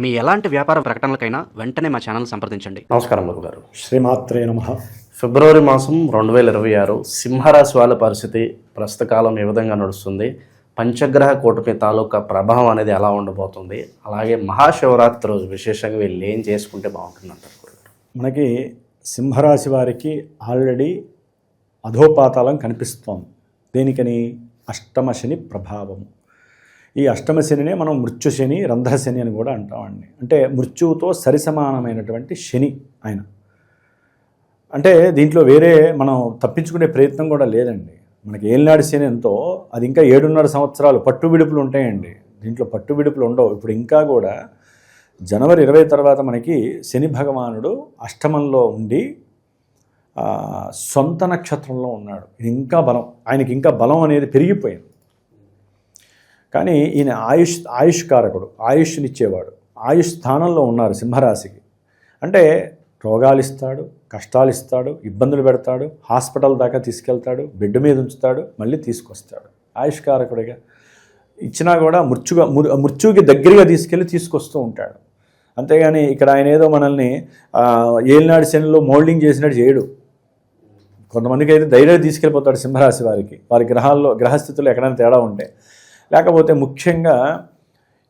మీ ఎలాంటి వ్యాపార ప్రకటనలకైనా వెంటనే మా ఛానల్ సంప్రదించండి. నమస్కారం గురువు గారు శ్రీమాత్రే నమ. ఫిబ్రవరి మాసం రెండు వేల ఇరవై ఆరు సింహరాశి వాళ్ళ పరిస్థితి ప్రస్తుత కాలం ఏ విధంగా నడుస్తుంది? పంచగ్రహ కూటమి తాలూకా ప్రభావం అనేది ఎలా ఉండబోతుంది? అలాగే మహాశివరాత్రి రోజు విశేషంగా వీళ్ళు ఏం చేసుకుంటే బాగుంటుంది అంటారు? మనకి సింహరాశి వారికి ఆల్రెడీ అధోపాతాళం కనిపిస్తోంది. దేనికని? అష్టమ శని ప్రభావము. ఈ అష్టమ శనినే మనం మృత్యు శని రంధ్ర శని అని కూడా అంటామండి. అంటే మృత్యువుతో సరిసమానమైనటువంటి శని ఆయన. అంటే దీంట్లో వేరే మనం తప్పించుకునే ప్రయత్నం కూడా లేదండి. మనకి ఏలినాడు శని ఎంతో అది ఇంకా ఏడున్నర సంవత్సరాలు పట్టు విడుపులు ఉంటాయండి. దీంట్లో పట్టు విడుపులు ఉండవు. ఇప్పుడు ఇంకా కూడా జనవరి ఇరవై తర్వాత మనకి శని భగవానుడు అష్టమంలో ఉండి సొంత నక్షత్రంలో ఉన్నాడు. ఇది ఇంకా బలం. ఆయనకి ఇంకా బలం అనేది పెరిగిపోయింది. కానీ ఈయన ఆయుష్ ఆయుష్ కారకుడు ఆయుష్నిచ్చేవాడు. ఆయుష్ స్థానంలో ఉన్నారు సింహరాశికి. అంటే రోగాలు ఇస్తాడు కష్టాలు ఇస్తాడు ఇబ్బందులు పెడతాడు హాస్పిటల్ దాకా తీసుకెళ్తాడు బెడ్ మీద ఉంచుతాడు మళ్ళీ తీసుకొస్తాడు. ఆయుష్కారకుడిగా ఇచ్చినా కూడా మృత్యుగా మృ- మృత్యువుకి దగ్గరగా తీసుకెళ్ళి తీసుకొస్తూ ఉంటాడు. అంతేగాని ఇక్కడ ఆయన ఏదో మనల్ని ఏలినాడు శనిలో మోల్డింగ్ చేసినట్టు చేయడు. కొంతమందికి అయితే ధైర్యం తీసుకెళ్ళిపోతాడు సింహరాశి వారికి. వారి గ్రహాల్లో గ్రహస్థితులు ఎక్కడైనా తేడా ఉంటే. లేకపోతే ముఖ్యంగా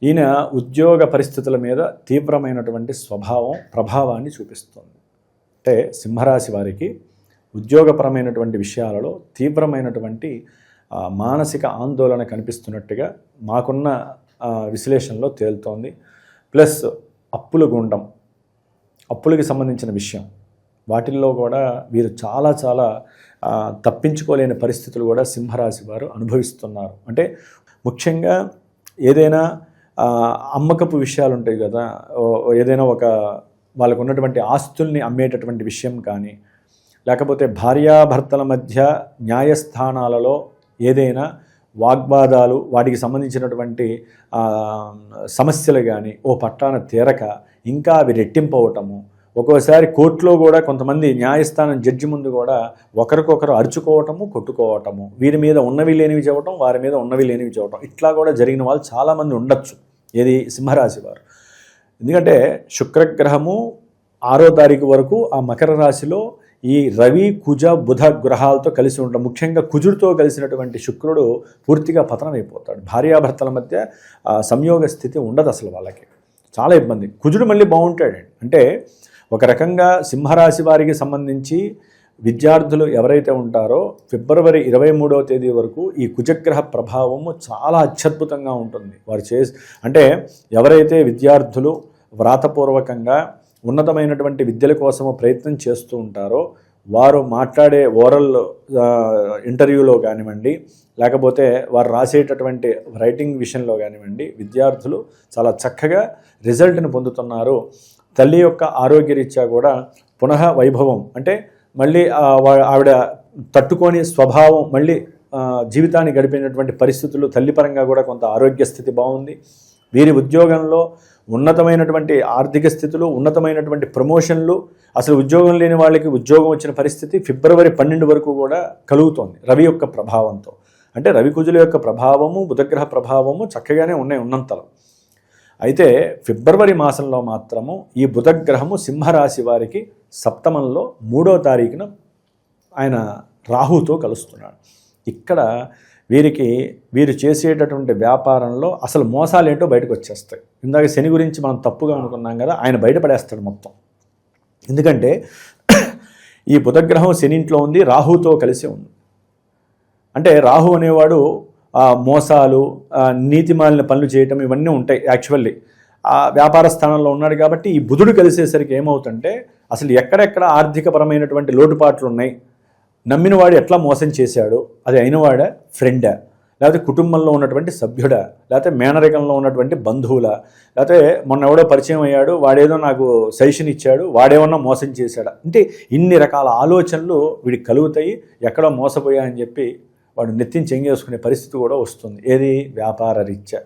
ఈయన ఉద్యోగ పరిస్థితుల మీద తీవ్రమైనటువంటి స్వభావం ప్రభావాన్ని చూపిస్తుంది. అంటే సింహరాశి వారికి ఉద్యోగపరమైనటువంటి విషయాలలో తీవ్రమైనటువంటి మానసిక ఆందోళన కనిపిస్తున్నట్టుగా మాకున్న విశ్లేషణలో తేలుతోంది. ప్లస్ అప్పుల గుండం అప్పులకి సంబంధించిన విషయం. వాటిల్లో కూడా వీరు చాలా చాలా తప్పించుకోలేని పరిస్థితులు కూడా సింహరాశి వారు అనుభవిస్తున్నారు. అంటే ముఖ్యంగా ఏదైనా అమ్మకపు విషయాలు ఉంటాయి కదా ఏదైనా ఒక వాళ్ళకు ఉన్నటువంటి ఆస్తుల్ని అమ్మేటటువంటి విషయం కానీ లేకపోతే భార్యాభర్తల మధ్య న్యాయస్థానాలలో ఏదైనా వాగ్వాదాలు వాటికి సంబంధించినటువంటి సమస్యలు కానీ ఓ పట్టాన తీరక ఇంకా అవి రెట్టింపవటము ఒక్కోసారి కోర్టులో కూడా కొంతమంది న్యాయస్థానం జడ్జి ముందు కూడా ఒకరికొకరు అరుచుకోవటము కొట్టుకోవటము. వీరి మీద ఉన్నవి లేనివి చెప్పటం వారి మీద ఉన్నవి లేనివి చెప్పటం. ఇట్లా కూడా జరిగిన వాళ్ళు చాలామంది ఉండొచ్చు. ఏది? సింహరాశి వారు. ఎందుకంటే శుక్రగ్రహము ఆరో తారీఖు వరకు ఆ మకర రాశిలో ఈ రవి కుజ బుధ గ్రహాలతో కలిసి ఉండడం ముఖ్యంగా కుజుడితో కలిసినటువంటి శుక్రుడు పూర్తిగా పతనమైపోతాడు. భార్యాభర్తల మధ్య సంయోగ స్థితి ఉండదు అసలు వాళ్ళకి. చాలా ఇబ్బంది. కుజుడు మళ్ళీ బాగుంటాడు అంటే ఒక రకంగా సింహరాశి వారికి సంబంధించి విద్యార్థులు ఎవరైతే ఉంటారో ఫిబ్రవరి ఇరవై మూడవ తేదీ వరకు ఈ కుజగ్రహ ప్రభావము చాలా అత్యద్భుతంగా ఉంటుంది. వారు చేసి అంటే ఎవరైతే విద్యార్థులు వ్రాతపూర్వకంగా ఉన్నతమైనటువంటి విద్యల కోసము ప్రయత్నం చేస్తూ ఉంటారో వారు మాట్లాడే ఓరల్ ఇంటర్వ్యూలో కానివ్వండి లేకపోతే వారు రాసేటటువంటి రైటింగ్ విషయంలో కానివ్వండి విద్యార్థులు చాలా చక్కగా రిజల్ట్ని పొందుతున్నారు. తల్లి యొక్క ఆరోగ్యరీత్యా కూడా పునః వైభవం. అంటే మళ్ళీ ఆవిడ తట్టుకొని స్వభావం మళ్ళీ జీవితాన్ని గడిపినటువంటి పరిస్థితులు తల్లిపరంగా కూడా కొంత ఆరోగ్య స్థితి బాగుంది. వీరి ఉద్యోగంలో ఉన్నతమైనటువంటి ఆర్థిక స్థితులు ఉన్నతమైనటువంటి ప్రమోషన్లు అసలు ఉద్యోగం లేని వాళ్ళకి ఉద్యోగం వచ్చిన పరిస్థితి ఫిబ్రవరి పన్నెండు వరకు కూడా కలుగుతోంది రవి యొక్క ప్రభావంతో. అంటే రవి కుజుల యొక్క ప్రభావము బుధగ్రహ ప్రభావము చక్కగానే ఉన్నాయి ఉన్నంతలో. అయితే ఫిబ్రవరి మాసంలో మాత్రము ఈ బుధగ్రహము సింహరాశి వారికి సప్తమంలో మూడో తారీఖున ఆయన రాహుతో కలుస్తున్నాడు. ఇక్కడ వీరికి వీరు చేసేటటువంటి వ్యాపారంలో అసలు మోసాలు ఏంటో బయటకు వచ్చేస్తాయి. ఇందాక శని గురించి మనం తప్పుగా అనుకున్నాం కదా ఆయన బయటపడేస్తాడు మొత్తం. ఎందుకంటే ఈ బుధగ్రహం శని ఇంట్లో ఉంది రాహుతో కలిసి ఉంది. అంటే రాహు అనేవాడు మోసాలు నీతిమాలిన పనులు చేయటం ఇవన్నీ ఉంటాయి యాక్చువల్లీ. ఆ వ్యాపార స్థానంలో ఉన్నాడు కాబట్టి ఈ బుధుడు కలిసేసరికి ఏమవుతుంటే అసలు ఎక్కడెక్కడ ఆర్థికపరమైనటువంటి లోటుపాట్లు ఉన్నాయి? నమ్మినవాడు ఎట్లా మోసం చేశాడు? అది అయినవాడా? ఫ్రెండా? లేకపోతే కుటుంబంలో ఉన్నటువంటి సభ్యుడా? లేకపోతే మేనరికంలో ఉన్నటువంటి బంధువులా? లేకపోతే మొన్న ఎవడో పరిచయం అయ్యాడు వాడేదో నాకు సజెషన్ ఇచ్చాడు వాడేమన్నా మోసం చేశాడా? అంటే ఇన్ని రకాల ఆలోచనలు వీడికి కలుగుతాయి. ఎక్కడో మోసపోయా అని చెప్పి వాడు నెత్తిని చెంగేసుకునే పరిస్థితి కూడా వస్తుంది. ఏది? వ్యాపార రీత్యా.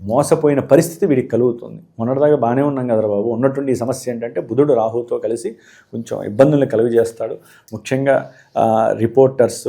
మోసపోయిన పరిస్థితి వీడికి కలుగుతుంది. మొన్నటిదాకా బాగానే ఉన్నాం కదా బాబు. ఉన్నటువంటి ఈ సమస్య ఏంటంటే బుధుడు రాహుతో కలిసి కొంచెం ఇబ్బందుల్ని కలుగజేస్తాడు. ముఖ్యంగా రిపోర్టర్స్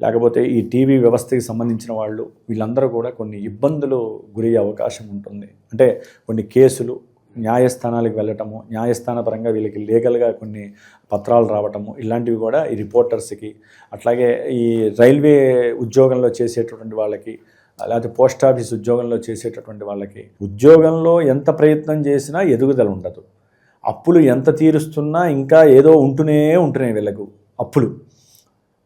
లేకపోతే ఈ టీవీ వ్యవస్థకి సంబంధించిన వాళ్ళు వీళ్ళందరూ కూడా కొన్ని ఇబ్బందులు గురయ్యే అవకాశం ఉంటుంది. అంటే కొన్ని కేసులు న్యాయస్థానాలకు వెళ్ళటము న్యాయస్థాన పరంగా వీళ్ళకి లీగల్గా కొన్ని పత్రాలు రావటము ఇలాంటివి కూడా ఈ రిపోర్టర్స్కి. అట్లాగే ఈ రైల్వే ఉద్యోగంలో చేసేటటువంటి వాళ్ళకి లేకపోతే పోస్ట్ ఆఫీస్ ఉద్యోగంలో చేసేటటువంటి వాళ్ళకి ఉద్యోగంలో ఎంత ప్రయత్నం చేసినా ఎదుగుదల ఉండదు. అప్పులు ఎంత తీరుస్తున్నా ఇంకా ఏదో ఉంటూనే ఉంటున్నాయి వీళ్ళకు అప్పులు.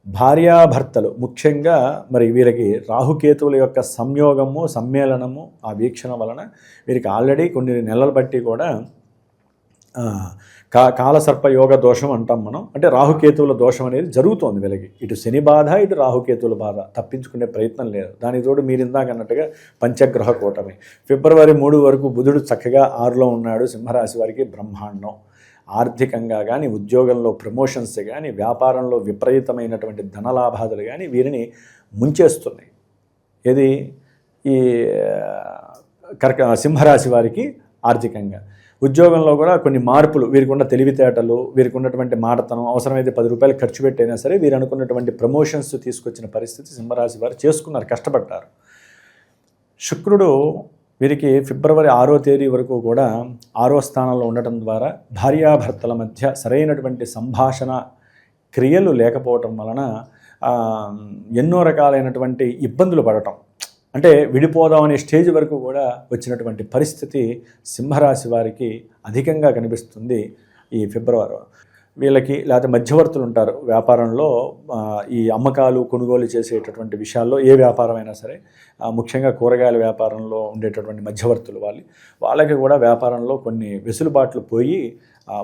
భార్యాభర్తలు ముఖ్యంగా మరి వీరికి రాహుకేతువుల యొక్క సంయోగము సమ్మేళనము ఆ వీక్షణ వలన వీరికి ఆల్రెడీ కొన్ని నెలలు బట్టి కూడా కా కాలసర్ప యోగ దోషం అంటాం మనం. అంటే రాహుకేతువుల దోషం అనేది జరుగుతోంది వీళ్ళకి. ఇటు శని బాధ ఇటు రాహుకేతువుల బాధ. తప్పించుకునే ప్రయత్నం లేదు. దాని తోడు మీరు ఇందాక అన్నట్టుగా పంచగ్రహ కూటమి. ఫిబ్రవరి మూడు వరకు బుధుడు చక్కగా ఆరులో ఉన్నాడు సింహరాశి వారికి బ్రహ్మాండం. ఆర్థికంగా కానీ ఉద్యోగంలో ప్రమోషన్స్ కానీ వ్యాపారంలో విపరీతమైనటువంటి ధనలాభాదులు కానీ వీరిని ముంచేస్తున్నాయి. ఇది ఈ కర్క సింహరాశి వారికి ఆర్థికంగా. ఉద్యోగంలో కూడా కొన్ని మార్పులు వీరికి ఉన్న తెలివితేటలు వీరికి ఉన్నటువంటి మాటతనం అవసరమైతే పది రూపాయలు ఖర్చు పెట్టైనా సరే వీరు అనుకున్నటువంటి ప్రమోషన్స్ తీసుకొచ్చిన పరిస్థితి సింహరాశి వారు చేసుకున్నారు కష్టపడ్డారు. శుక్రుడు వీరికి ఫిబ్రవరి ఆరో తేదీ వరకు కూడా ఆరో స్థానంలో ఉండటం ద్వారా భార్యాభర్తల మధ్య సరైనటువంటి సంభాషణ క్రియలు లేకపోవటం వలన ఎన్నో రకాలైనటువంటి ఇబ్బందులు పడటం. అంటే విడిపోదాం అనే స్టేజ్ వరకు కూడా వచ్చినటువంటి పరిస్థితి సింహరాశి వారికి అధికంగా కనిపిస్తుంది ఈ ఫిబ్రవరి వీళ్ళకి లేకపోతే మధ్యవర్తులు ఉంటారు వ్యాపారంలో ఈ అమ్మకాలు కొనుగోలు చేసేటటువంటి విషయాల్లో ఏ వ్యాపారం అయినా సరే ముఖ్యంగా కూరగాయల వ్యాపారంలో ఉండేటటువంటి మధ్యవర్తులు వాళ్ళు వాళ్ళకి కూడా వ్యాపారంలో కొన్ని వెసులుబాట్లు పోయి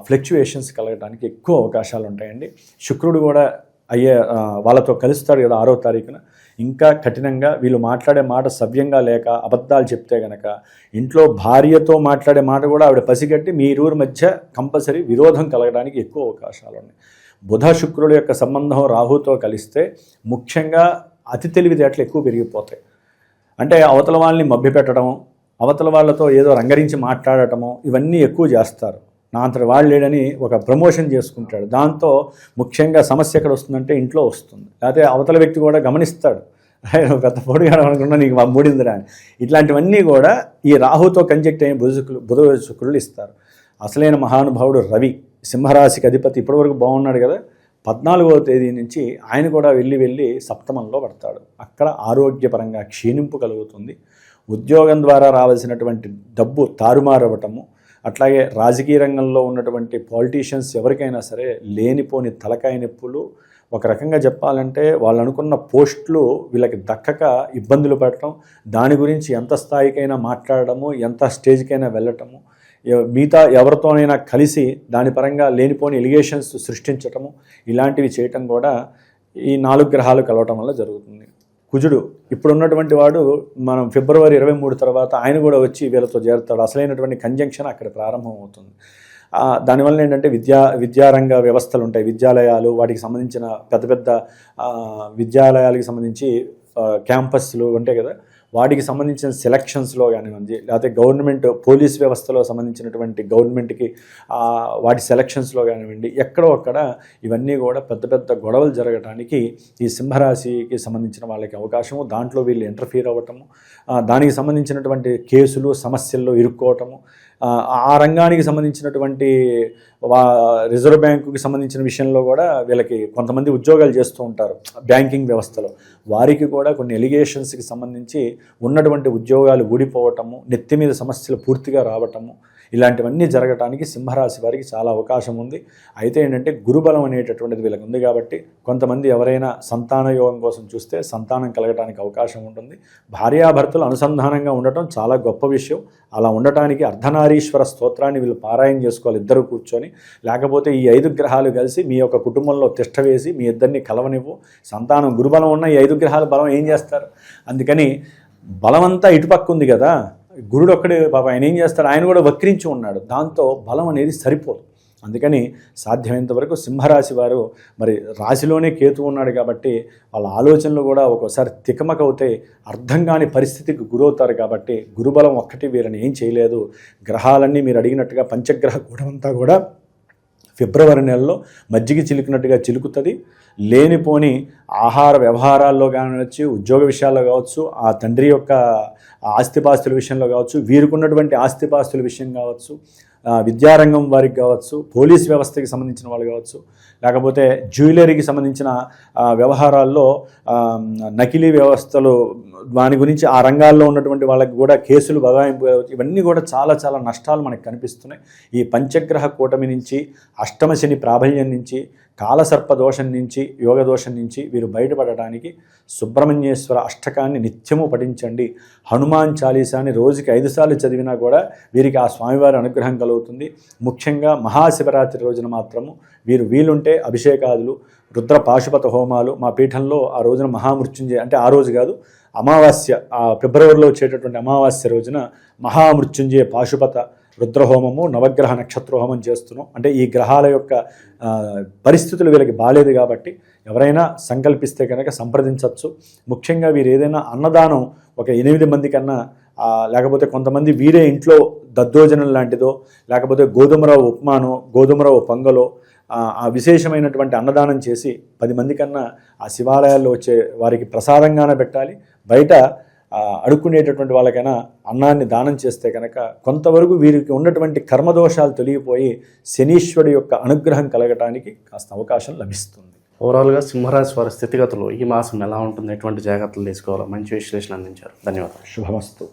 ఫ్లక్చువేషన్స్ కలగడానికి ఎక్కువ అవకాశాలు ఉంటాయండి. శుక్రుడు కూడా అయ్యే వాళ్ళతో కలుస్తాడు కదా ఆరో తారీఖున. ఇంకా కఠినంగా వీళ్ళు మాట్లాడే మాట సవ్యంగా లేక అబద్ధాలు చెప్తే గనక ఇంట్లో భార్యతో మాట్లాడే మాట కూడా ఆవిడ పసిగట్టి మీ ఇరువురి మధ్య కంపల్సరీ విరోధం కలగడానికి ఎక్కువ అవకాశాలు ఉన్నాయి. బుధ శుక్రుల యొక్క సంబంధం రాహుతో కలిస్తే ముఖ్యంగా అతి తెలివితేటలు ఎక్కువ పెరిగిపోతాయి. అంటే అవతల వాళ్ళని మభ్యపెట్టడం అవతల వాళ్ళతో ఏదో రంగరించి మాట్లాడటము ఇవన్నీ ఎక్కువ చేస్తారు. నా అంతటి వాళ్ళు లేడని ఒక ప్రమోషన్ చేసుకుంటాడు. దాంతో ముఖ్యంగా సమస్య ఎక్కడ వస్తుందంటే ఇంట్లో వస్తుంది. లేకపోతే అవతల వ్యక్తి కూడా గమనిస్తాడు. పెద్ద పొడిగాడు అనుకున్నా నీకు మూడిందిరా అని. ఇట్లాంటివన్నీ కూడా ఈ రాహుతో కంజెక్ట్ అయిన బుధుకులు బుధ శుక్రులు ఇస్తారు. అసలైన మహానుభావుడు రవి సింహరాశికి అధిపతి ఇప్పటివరకు బాగున్నాడు కదా. పద్నాలుగవ తేదీ నుంచి ఆయన కూడా వెళ్ళి వెళ్ళి సప్తమంలో పడతాడు. అక్కడ ఆరోగ్యపరంగా క్షీణింపు కలుగుతుంది. ఉద్యోగం ద్వారా రావాల్సినటువంటి డబ్బు తారుమారవటము అట్లాగే రాజకీయ రంగంలో ఉన్నటువంటి పాలిటీషియన్స్ ఎవరికైనా సరే లేనిపోని తలకాయ నొప్పులు ఒక రకంగా చెప్పాలంటే వాళ్ళు అనుకున్న పోస్టులు వీళ్ళకి దక్కక ఇబ్బందులు పడటం దాని గురించి ఎంత స్థాయికైనా మాట్లాడడము ఎంత స్టేజ్కైనా వెళ్ళటము మిగతా ఎవరితోనైనా కలిసి దాని పరంగా లేనిపోని ఎలిగేషన్స్ సృష్టించటము ఇలాంటివి చేయటం కూడా ఈ నాలుగు గ్రహాలు కలవటం వల్ల జరుగుతుంది. కుజుడు. ఇప్పుడు ఉన్నటువంటి వాడు మనం ఫిబ్రవరి ఇరవై మూడు తర్వాత ఆయన కూడా వచ్చి వీళ్ళతో చేరుతాడు. అసలైనటువంటి కంజంక్షన్ అక్కడ ప్రారంభం అవుతుంది దానివల్ల ఏంటంటే విద్యా విద్యారంగ వ్యవస్థలు ఉంటాయి. విద్యాలయాలు వాటికి సంబంధించిన పెద్ద పెద్ద విద్యాలయాలకు సంబంధించి క్యాంపస్లు ఉంటాయి కదా. వాటికి సంబంధించిన సెలక్షన్స్లో కానివ్వండి లేకపోతే గవర్నమెంట్ పోలీస్ వ్యవస్థలో సంబంధించినటువంటి గవర్నమెంట్కి వాటి సెలక్షన్స్లో కానివ్వండి ఎక్కడో అక్కడ ఇవన్నీ కూడా పెద్ద పెద్ద గొడవలు జరగడానికి ఈ సింహరాశికి సంబంధించిన వాళ్ళకి అవకాశము దాంట్లో వీళ్ళు ఇంటర్ఫీర్ అవ్వటము దానికి సంబంధించినటువంటి కేసులు సమస్యల్లో ఇరుక్కోవటము ఆ, రంగానికి సంబంధించినటువంటి వా రిజర్వ్ బ్యాంకుకి సంబంధించిన విషయంలో కూడా వీళ్ళకి కొంతమంది ఉద్యోగాలు చేస్తూ ఉంటారు బ్యాంకింగ్ వ్యవస్థలో. వారికి కూడా కొన్ని ఎలిగేషన్స్కి సంబంధించి ఉన్నటువంటి ఉద్యోగాలు ఊడిపోవటము నెత్తి మీద సమస్యలు పూర్తిగా రావటము ఇలాంటివన్నీ జరగటానికి సింహరాశి వారికి చాలా అవకాశం ఉంది. అయితే ఏంటంటే గురుబలం అనేటటువంటిది వీళ్ళకి ఉంది కాబట్టి కొంతమంది ఎవరైనా సంతాన యోగం కోసం చూస్తే సంతానం కలగటానికి అవకాశం ఉంటుంది. భార్యాభర్తలు అనుసంధానంగా ఉండటం చాలా గొప్ప విషయం. అలా ఉండటానికి అర్ధనారీశ్వర స్తోత్రాన్ని వీళ్ళు పారాయణ చేసుకోవాలి ఇద్దరు కూర్చొని. లేకపోతే ఈ ఐదు గ్రహాలు కలిసి మీ యొక్క కుటుంబంలో తిష్ట వేసి మీ ఇద్దరిని కలవనివ్వు. సంతానం గురుబలం ఉన్న ఈ ఐదు గ్రహాల బలం ఏం చేస్తారు? అందుకని బలమంతా ఇటుపక్క ఉంది కదా. గురుడు ఒక్కడే పాప ఆయన ఏం చేస్తాడు? ఆయన కూడా వక్రించి ఉన్నాడు. దాంతో బలం అనేది సరిపోదు. అందుకని సాధ్యమైనంత వరకు సింహరాశి వారు మరి రాశిలోనే కేతు ఉన్నాడు కాబట్టి వాళ్ళ ఆలోచనలు కూడా ఒక్కోసారి తికమకవుతాయి. అర్థం కాని పరిస్థితికి గురవుతారు కాబట్టి గురుబలం ఒక్కటి వీరని ఏం చేయలేదు. గ్రహాలన్నీ మీరు అడిగినట్టుగా పంచగ్రహ గూఢమంతా కూడా ఫిబ్రవరి నెలలో మజ్జిగ చిలికినట్టుగా చిలుకుతుంది. లేనిపోని ఆహార వ్యవహారాల్లో కావచ్చు ఉద్యోగ విషయాల్లో కావచ్చు ఆ తండ్రి యొక్క ఆస్తిపాస్తుల విషయంలో కావచ్చు వీరుకున్నటువంటి ఆస్తిపాస్తుల విషయం కావచ్చు విద్యారంగం వారికి కావచ్చు పోలీస్ వ్యవస్థకి సంబంధించిన వాళ్ళు కావచ్చు లేకపోతే జ్యువెలరీకి సంబంధించిన వ్యవహారాల్లో నకిలీ వ్యవస్థలు దాని గురించి ఆ రంగాల్లో ఉన్నటువంటి వాళ్ళకి కూడా కేసులు బగాయింపు కావచ్చు. ఇవన్నీ కూడా చాలా చాలా నష్టాలు మనకు కనిపిస్తున్నాయి ఈ పంచగ్రహ కూటమి నుంచి అష్టమ శని ప్రాబల్యం నుంచి కాలసర్ప దోషం నుంచి యోగ దోషం నుంచి వీరు బయటపడటానికి సుబ్రహ్మణ్యేశ్వర అష్టకాన్ని నిత్యము పఠించండి. హనుమాన్ చాలీసాని రోజుకి ఐదు సార్లు చదివినా కూడా వీరికి ఆ స్వామివారి అనుగ్రహం కలుగుతుంది. ముఖ్యంగా మహాశివరాత్రి రోజున మాత్రము వీరు వీలుంటే అభిషేకాదులు రుద్ర పాశుపత హోమాలు మా పీఠంలో ఆ రోజున మహామృత్యుంజయ అంటే ఆ రోజు కాదు అమావాస్య ఆ ఫిబ్రవరిలో వచ్చేటటువంటి అమావాస్య రోజున మహామృత్యుంజయ పాశుపత రుద్రహోమము నవగ్రహ నక్షత్రహోమం చేస్తున్నాం. అంటే ఈ గ్రహాల యొక్క పరిస్థితులు వీళ్ళకి బాలేదు కాబట్టి ఎవరైనా సంకల్పిస్తే కనుక సంప్రదించవచ్చు. ముఖ్యంగా వీరు ఏదైనా అన్నదానం ఒక ఎనిమిది మంది కన్నా లేకపోతే కొంతమంది వీరే ఇంట్లో దద్దోజనం లాంటిదో లేకపోతే గోధుమరావు ఉప్మానో గోధుమరావు పొంగలో ఆ విశేషమైనటువంటి అన్నదానం చేసి పది మంది కన్నా ఆ శివాలయాల్లో వచ్చే వారికి ప్రసాదంగానే పెట్టాలి. బయట అడుక్కునేటటువంటి వాళ్ళకైనా అన్నాన్ని దానం చేస్తే కనుక కొంతవరకు వీరికి ఉన్నటువంటి కర్మదోషాలు తొలగిపోయి శనీశ్వరుడు యొక్క అనుగ్రహం కలగటానికి కాస్త అవకాశం లభిస్తుంది. ఓవరాల్గా సింహరాశి వారి స్థితిగతులు ఈ మాసం ఎలా ఉంటుంది ఎటువంటి జాగ్రత్తలు తీసుకోవాలో మంచి విశ్లేషణ అందించారు. ధన్యవాదాలు. శుభమస్తు.